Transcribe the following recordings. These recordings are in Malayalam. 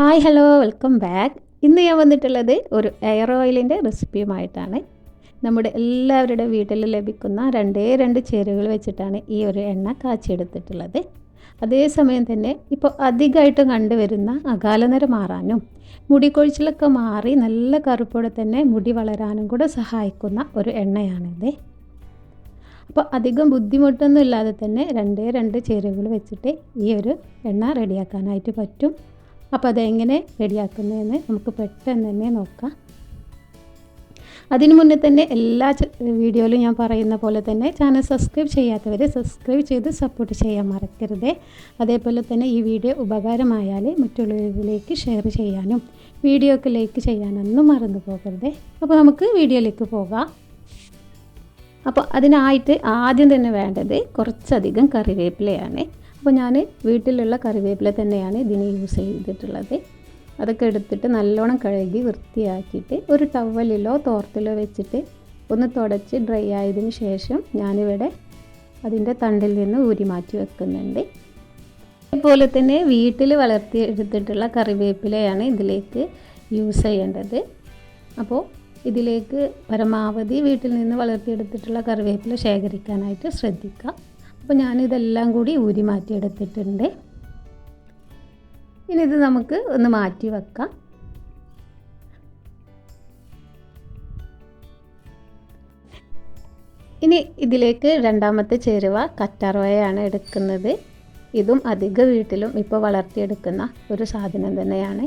ഹായ് ഹലോ വെൽക്കം ബാക്ക് ഇന്ന് ഞാൻ വന്നിട്ടുള്ളത് ഒരു എയർ ഓയിലിന്റെ റെസിപ്പിയുമായിട്ടാണ് നമ്മുടെ എല്ലാവരുടെ വീട്ടിൽ ലഭിക്കുന്ന രണ്ടേ രണ്ട് ചേരുവകൾ വെച്ചിട്ടാണ് ഈ ഒരു എണ്ണ കാച്ചിയെടുത്തിട്ടുള്ളത്. അതേസമയം തന്നെ ഇപ്പോൾ അധികമായിട്ടും കണ്ടുവരുന്ന അകാലനര മാറാനും മുടി കൊഴിച്ചിലൊക്കെ മാറി നല്ല കറുപ്പോടെ തന്നെ മുടി വളരാനും കൂടെ സഹായിക്കുന്ന ഒരു എണ്ണയാണിത്. അപ്പോൾ അധികം ബുദ്ധിമുട്ടൊന്നും ഇല്ലാതെ തന്നെ രണ്ടേ രണ്ട് ചേരുവകൾ വെച്ചിട്ട് ഈ ഒരു എണ്ണ റെഡിയാക്കാനായിട്ട് പറ്റും. അപ്പോൾ അതെങ്ങനെ റെഡിയാക്കുന്നതെന്ന് നമുക്ക് പെട്ടെന്ന് തന്നെ നോക്കാം. അതിനു മുന്നേ തന്നെ എല്ലാ വീഡിയോയിലും ഞാൻ പറയുന്ന പോലെ തന്നെ ചാനൽ സബ്സ്ക്രൈബ് ചെയ്യാത്തവർ സബ്സ്ക്രൈബ് ചെയ്ത് സപ്പോർട്ട് ചെയ്യാൻ മറക്കരുത്. അതേപോലെ തന്നെ ഈ വീഡിയോ ഉപകാരമായാൽ മറ്റുള്ളവരിലേക്ക് ഷെയർ ചെയ്യാനും വീഡിയോക്ക് ലൈക്ക് ചെയ്യാനൊന്നും മറന്നു പോകരുത്. അപ്പോൾ നമുക്ക് വീഡിയോയിലേക്ക് പോകാം. അപ്പോൾ അതിനായിട്ട് ആദ്യം തന്നെ വേണ്ടത് കുറച്ചധികം കറിവേപ്പിലയാണ്. അപ്പോൾ ഞാൻ വീട്ടിലുള്ള കറിവേപ്പില തന്നെയാണ് ഇതിന് യൂസ് ചെയ്തിട്ടുള്ളത്. അതൊക്കെ എടുത്തിട്ട് നല്ലോണം കഴുകി വൃത്തിയാക്കിയിട്ട് ഒരു ടവലിലോ തോർത്തിലോ വെച്ചിട്ട് ഒന്ന് തുടച്ച് ഡ്രൈ ആയതിന് ശേഷം ഞാനിവിടെ അതിന്റെ തണ്ടിൽ നിന്ന് ഊരി മാറ്റി വെക്കുന്നുണ്ട്. അതുപോലെ തന്നെ വീട്ടിൽ വളർത്തിയെടുത്തിട്ടുള്ള കറിവേപ്പിലയാണ് ഇതിലേക്ക് യൂസ് ചെയ്യേണ്ടത്. അപ്പോൾ ഇതിലേക്ക് പരമാവധി വീട്ടിൽ നിന്ന് വളർത്തിയെടുത്തിട്ടുള്ള കറിവേപ്പില ശേഖരിക്കാനായിട്ട് ശ്രദ്ധിക്കുക. അപ്പോൾ ഞാനിതെല്ലാം കൂടി ഊരി മാറ്റിയെടുത്തിട്ടുണ്ട്. ഇനി ഇത് നമുക്ക് ഒന്ന് മാറ്റി വെക്കാം. ഇനി ഇതിലേക്ക് രണ്ടാമത്തെ ചേരുവ കറ്റാർവാഴയാണ് എടുക്കുന്നത്. ഇതും അധിക വീട്ടിലും ഇപ്പോൾ വളർത്തിയെടുക്കുന്ന ഒരു സാധനം തന്നെയാണ്.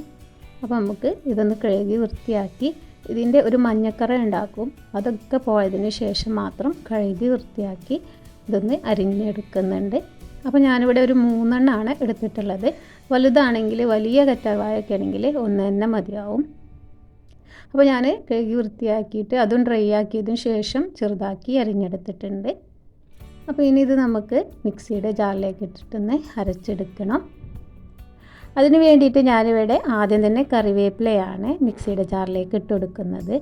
അപ്പോൾ നമുക്ക് ഇതൊന്ന് കഴുകി വൃത്തിയാക്കി ഇതിന്റെ ഒരു മഞ്ഞക്കറ ഉണ്ടാക്കും. അതൊക്കെ പോയതിന് ശേഷം മാത്രം കഴുകി വൃത്തിയാക്കി ഇതൊന്ന് അരിഞ്ഞെടുക്കുന്നുണ്ട്. അപ്പോൾ ഞാനിവിടെ ഒരു മൂന്നെണ്ണമാണ് എടുത്തിട്ടുള്ളത്. വലുതാണെങ്കിൽ വലിയ കറ്റാവായൊക്കെ ആണെങ്കിൽ ഒന്ന് തന്നെ മതിയാവും. അപ്പോൾ ഞാൻ കഴുകി വൃത്തിയാക്കിയിട്ട് അതും ഡ്രൈ ആക്കിയതിന് ശേഷം ചെറുതാക്കി അരിഞ്ഞെടുത്തിട്ടുണ്ട്. അപ്പോൾ ഇനി ഇത് നമുക്ക് മിക്സിയുടെ ജാറിലേക്ക് ഇട്ടിട്ടൊന്ന് അരച്ചെടുക്കണം. അതിന് വേണ്ടിയിട്ട് ഞാനിവിടെ ആദ്യം തന്നെ കറിവേപ്പിലയാണ് മിക്സിയുടെ ജാറിലേക്ക് ഇട്ട് കൊടുക്കുന്നത്.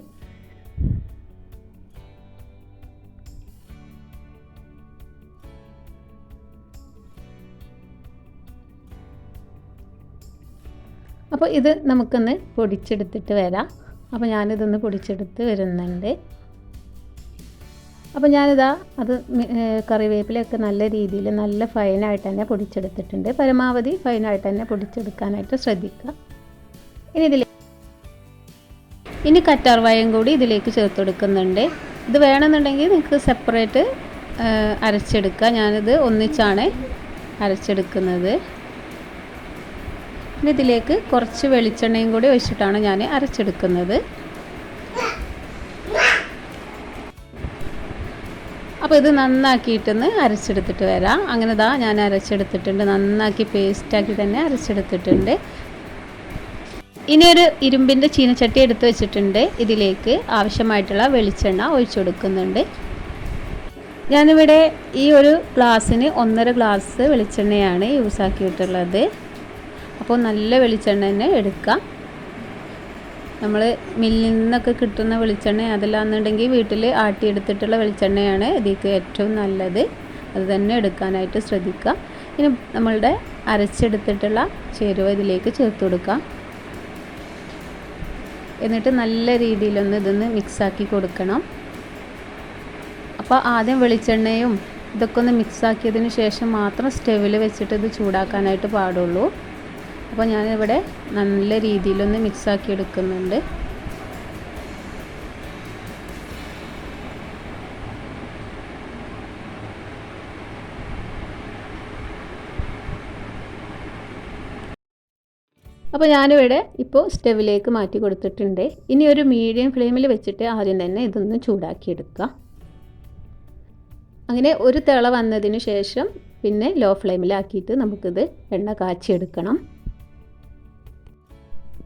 അപ്പോൾ ഇത് നമുക്കൊന്ന് പൊടിച്ചെടുത്തിട്ട് വരാം. അപ്പോൾ ഞാനിതൊന്ന് പൊടിച്ചെടുത്ത് വരുന്നുണ്ട്. അപ്പോൾ ഞാനിതാ അത് കറിവേപ്പിലൊക്കെ നല്ല രീതിയിൽ നല്ല ഫൈനായിട്ട് തന്നെ പൊടിച്ചെടുത്തിട്ടുണ്ട്. പരമാവധി ഫൈനായിട്ട് തന്നെ പൊടിച്ചെടുക്കാനായിട്ട് ശ്രദ്ധിക്കുക. ഇനി ഇതിൽ ഇനി കറ്റാർവായം കൂടി ഇതിലേക്ക് ചേർത്ത് കൊടുക്കുന്നുണ്ട്. ഇത് വേണമെന്നുണ്ടെങ്കിൽ നിങ്ങൾക്ക് സെപ്പറേറ്റ് അരച്ചെടുക്കുക ഞാനിത് ഒന്നിച്ചാണ് അരച്ചെടുക്കുന്നത്. ഇനി ഇതിലേക്ക് കുറച്ച് വെളിച്ചെണ്ണയും കൂടി ഒഴിച്ചിട്ടാണ് ഞാൻ അരച്ചെടുക്കുന്നത്. അപ്പോൾ ഇത് നന്നാക്കിയിട്ടൊന്ന് അരച്ചെടുത്തിട്ട് വരാം. അങ്ങനെ ഇതാ ഞാൻ അരച്ചെടുത്തിട്ടുണ്ട്. നന്നാക്കി പേസ്റ്റാക്കി തന്നെ അരച്ചെടുത്തിട്ടുണ്ട്. ഇനി ഒരു ഇരുമ്പിന്റെ ചീനച്ചട്ടി എടുത്ത് വെച്ചിട്ടുണ്ട്. ഇതിലേക്ക് ആവശ്യമായിട്ടുള്ള വെളിച്ചെണ്ണ ഒഴിച്ചു കൊടുക്കുന്നുണ്ട് ഞാനിവിടെ ഈ ഒരു ഗ്ലാസ്സിന് ഒന്നര ഗ്ലാസ് വെളിച്ചെണ്ണയാണ് യൂസ് ആക്കിയിട്ടുള്ളത്. അപ്പോൾ നല്ല വെളിച്ചെണ്ണ തന്നെ എടുക്കാം. നമ്മൾ മില്ലിൽ നിന്നൊക്കെ കിട്ടുന്ന വെളിച്ചെണ്ണ അതല്ലാന്നുണ്ടെങ്കിൽ വീട്ടിൽ ആട്ടിയെടുത്തിട്ടുള്ള വെളിച്ചെണ്ണയാണ് ഇതിക്ക് ഏറ്റവും നല്ലത്. അത് തന്നെ എടുക്കാനായിട്ട് ശ്രദ്ധിക്കുക ഇനി നമ്മളുടെ അരച്ചെടുത്തിട്ടുള്ള ചേരുവ ഇതിലേക്ക് ചേർത്ത് കൊടുക്കാം. എന്നിട്ട് നല്ല രീതിയിലൊന്ന് ഇതൊന്ന് മിക്സാക്കി കൊടുക്കണം. അപ്പോൾ ആദ്യം വെളിച്ചെണ്ണയും ഇതൊക്കെ ഒന്ന് മിക്സാക്കിയതിന് ശേഷം മാത്രം സ്റ്റവിൽ വെച്ചിട്ട് ഇത് ചൂടാക്കാനായിട്ട് പാടുള്ളൂ. അപ്പോൾ ഞാനിവിടെ നല്ല രീതിയിലൊന്ന് മിക്സാക്കി എടുക്കുന്നുണ്ട് അപ്പോൾ ഞാനിവിടെ ഇപ്പോൾ സ്റ്റവിലേക്ക് മാറ്റി കൊടുത്തിട്ടുണ്ട്. ഇനി ഒരു മീഡിയം ഫ്ലെയിമിൽ വെച്ചിട്ട് ആദ്യം തന്നെ ഇതൊന്ന് ചൂടാക്കിയെടുക്കുക. അങ്ങനെ ഒരു തിള വന്നതിന് ശേഷം പിന്നെ ലോ ഫ്ലെയിമിലാക്കിയിട്ട് നമുക്കിത് എണ്ണ കാച്ചിയെടുക്കണം.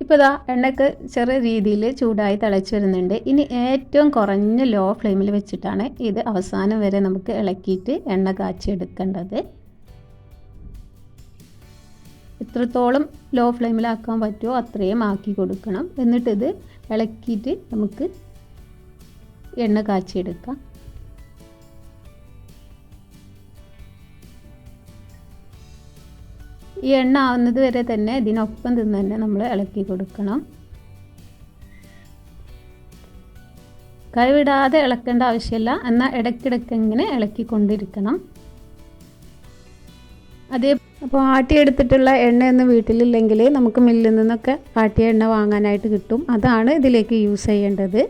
ഇപ്പോൾ ഇതാ എണ്ണയ്ക്ക് ചെറിയ രീതിയിൽ ചൂടായി തിളച്ച് വരുന്നുണ്ട്. ഇനി ഏറ്റവും കുറഞ്ഞ ലോ ഫ്ലെയിമിൽ വെച്ചിട്ടാണ് ഇത് അവസാനം വരെ നമുക്ക് ഇളക്കിയിട്ട് എണ്ണ കാച്ചിയെടുക്കേണ്ടത്. എത്രത്തോളം ലോ ഫ്ലെയിമിലാക്കാൻ പറ്റുമോ അത്രയും ആക്കി കൊടുക്കണം. എന്നിട്ടിത് ഇളക്കിയിട്ട് നമുക്ക് എണ്ണ കാച്ചിയെടുക്കാം. ഈ എണ്ണ ആവുന്നത് വരെ തന്നെ ഇതിനൊപ്പം നിന്ന് തന്നെ നമ്മൾ ഇളക്കി കൊടുക്കണം. കൈവിടാതെ ഇളക്കേണ്ട ആവശ്യമില്ല. എന്നാൽ ഇടയ്ക്കിടയ്ക്ക് ഇങ്ങനെ ഇളക്കിക്കൊണ്ടിരിക്കണം. അതേ അപ്പോൾ ആട്ടിയെടുത്തിട്ടുള്ള എണ്ണയൊന്നും വീട്ടിലില്ലെങ്കിൽ നമുക്ക് മില്ലിൽ നിന്നൊക്കെ ആട്ടിയ എണ്ണ വാങ്ങാനായിട്ട് കിട്ടും. അതാണ് ഇതിലേക്ക് യൂസ് ചെയ്യേണ്ടത്.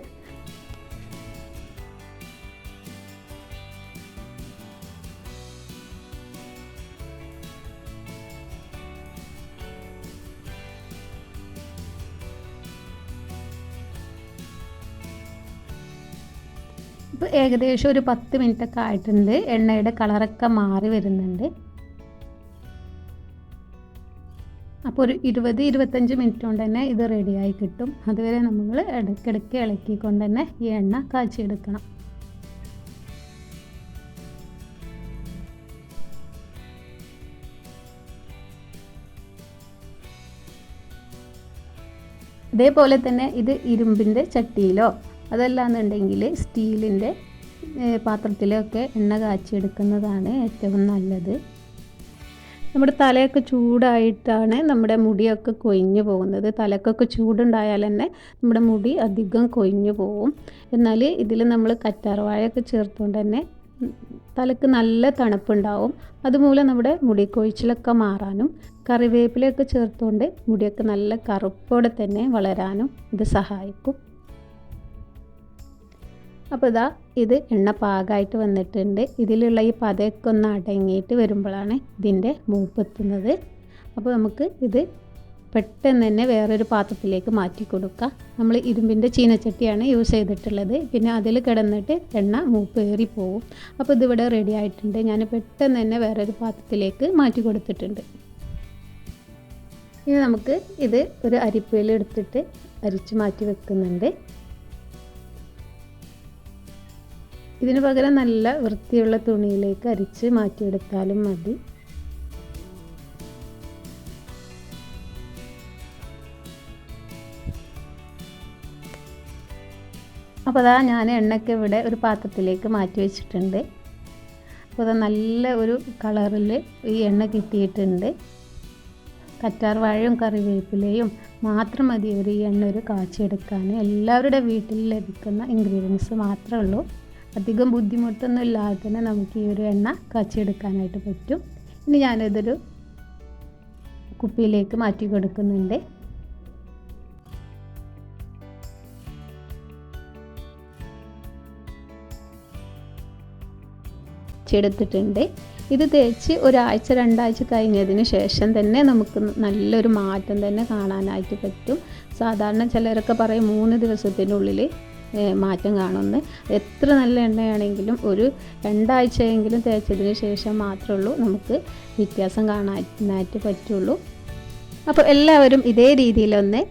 ഇപ്പോൾ ഏകദേശം ഒരു പത്ത് മിനിറ്റൊക്കെ ആയിട്ടുണ്ട്. എണ്ണയുടെ കളറൊക്കെ മാറി വരുന്നുണ്ട്. അപ്പോൾ ഒരു ഇരുപത് ഇരുപത്തഞ്ച് മിനിറ്റ് കൊണ്ട് തന്നെ ഇത് റെഡിയായി കിട്ടും. അതുവരെ നമ്മൾ ഇടയ്ക്കിടയ്ക്ക് ഇളക്കിക്കൊണ്ട് തന്നെ ഈ എണ്ണ കാച്ചിയെടുക്കണം. അതേപോലെ തന്നെ ഇത് ഇരുമ്പിന്റെ ചട്ടിയിലോ അതല്ലാന്നുണ്ടെങ്കിൽ സ്റ്റീലിന്റെ പാത്രത്തിലൊക്കെ എണ്ണ കാച്ചിയെടുക്കുന്നതാണ് ഏറ്റവും നല്ലത്. നമ്മുടെ തലയൊക്കെ ചൂടായിട്ടാണ് നമ്മുടെ മുടിയൊക്കെ കൊഴിഞ്ഞു പോകുന്നത്. തലക്കൊക്കെ ചൂടുണ്ടായാൽ തന്നെ നമ്മുടെ മുടി അധികം കൊഴിഞ്ഞു പോകും എന്നാൽ ഇതിൽ നമ്മൾ കറ്റാർവാഴയൊക്കെ ചേർത്തുകൊണ്ട് തന്നെ തലക്ക് നല്ല തണുപ്പുണ്ടാവും. അതുമൂലം നമ്മുടെ മുടി കൊഴിച്ചിലൊക്കെ മാറാനും കറിവേപ്പിലയൊക്കെ ചേർത്തുകൊണ്ട് മുടിയൊക്കെ നല്ല കറുപ്പോടെ തന്നെ വളരാനും ഇത് സഹായിക്കും. അപ്പോൾ ഇതാ ഇത് എണ്ണ പാകമായിട്ട് വന്നിട്ടുണ്ട്. ഇതിലുള്ള ഈ പതയൊക്കെ ഒന്ന് അടങ്ങിയിട്ട് വരുമ്പോഴാണ് ഇതിന്റെ മൂപ്പെത്തുന്നത് അപ്പോൾ നമുക്ക് ഇത് പെട്ടെന്ന് തന്നെ വേറൊരു പാത്രത്തിലേക്ക് മാറ്റി കൊടുക്കുക നമ്മൾ ഇരുമ്പിന്റെ ചീനച്ചട്ടിയാണ് യൂസ് ചെയ്തിട്ടുള്ളത്. പിന്നെ അതിൽ കിടന്നിട്ട് എണ്ണ മൂപ്പേറി പോകും അപ്പോൾ ഇതിവിടെ റെഡി ആയിട്ടുണ്ട്. ഞാൻ പെട്ടെന്ന് തന്നെ വേറൊരു പാത്രത്തിലേക്ക് മാറ്റി കൊടുത്തിട്ടുണ്ട്. ഇനി നമുക്ക് ഇത് ഒരു അരിപ്പയിൽ എടുത്തിട്ട് അരിച്ച് മാറ്റി വെക്കുന്നുണ്ട്. ഇതിന് പകരം നല്ല വൃത്തിയുള്ള തുണിയിലേക്ക് അരിച്ച് മാറ്റിയെടുത്താലും മതി. അപ്പോൾ അതാ ഞാൻ എണ്ണയ്ക്ക് ഇവിടെ ഒരു പാത്രത്തിലേക്ക് മാറ്റി വെച്ചിട്ടുണ്ട്. അപ്പോൾ അതാ നല്ല ഒരു കളറിൽ ഈ എണ്ണ കിട്ടിയിട്ടുണ്ട്. കറ്റാർ വാഴയും കറിവേപ്പിലയും മാത്രം മതി ഒരു ഈ എണ്ണ ഒരു കാച്ചിയെടുക്കാൻ എല്ലാവരുടെ വീട്ടിൽ ലഭിക്കുന്ന ഇൻഗ്രീഡിയൻസ് മാത്രമേ ഉള്ളൂ. അധികം ബുദ്ധിമുട്ടൊന്നും ഇല്ലാതെ തന്നെ നമുക്ക് ഈ ഒരു എണ്ണ കാച്ചിയെടുക്കാനായിട്ട് പറ്റും. ഇനി ഞാനിതൊരു കുപ്പിയിലേക്ക് മാറ്റി കൊടുക്കുന്നുണ്ട്. ചെടുത്തിട്ടുണ്ട്. ഇത് തേച്ച് ഒരാഴ്ച രണ്ടാഴ്ച കഴിഞ്ഞതിന് ശേഷം തന്നെ നമുക്ക് നല്ലൊരു മാറ്റം തന്നെ കാണാനായിട്ട് പറ്റും. സാധാരണ ചിലരൊക്കെ പറയും മൂന്ന് ദിവസത്തിനുള്ളിൽ മാറ്റം കാണുന്നത്. എത്ര നല്ല എണ്ണയാണെങ്കിലും ഒരു രണ്ടാഴ്ചയെങ്കിലും തേച്ചതിന് ശേഷം മാത്രമേ ഉള്ളൂ നമുക്ക് വ്യത്യാസം കാണാനായിട്ട് പറ്റുള്ളൂ. അപ്പോൾ എല്ലാവരും ഇതേ രീതിയിലൊന്ന്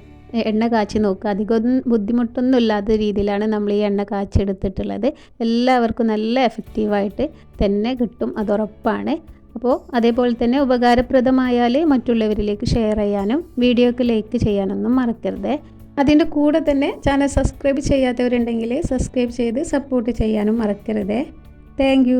എണ്ണ കാച്ചി നോക്കുക. അധികം ബുദ്ധിമുട്ടൊന്നും ഇല്ലാത്ത രീതിയിലാണ് നമ്മൾ ഈ എണ്ണ കാച്ചി എടുത്തിട്ടുള്ളത് എല്ലാവർക്കും നല്ല എഫക്റ്റീവായിട്ട് തന്നെ കിട്ടും അതുറപ്പാണ്. അപ്പോൾ അതേപോലെ തന്നെ ഉപകാരപ്രദമായാൽ മറ്റുള്ളവരിലേക്ക് ഷെയർ ചെയ്യാനും വീഡിയോക്ക് ലൈക്ക് ചെയ്യാനൊന്നും മറക്കരുത്. അതിന്റെ കൂടെ തന്നെ ചാനൽ സബ്സ്ക്രൈബ് ചെയ്യാത്തവരുണ്ടെങ്കിൽ സബ്സ്ക്രൈബ് ചെയ്ത് സപ്പോർട്ട് ചെയ്യാനും മറക്കരുത്. താങ്ക്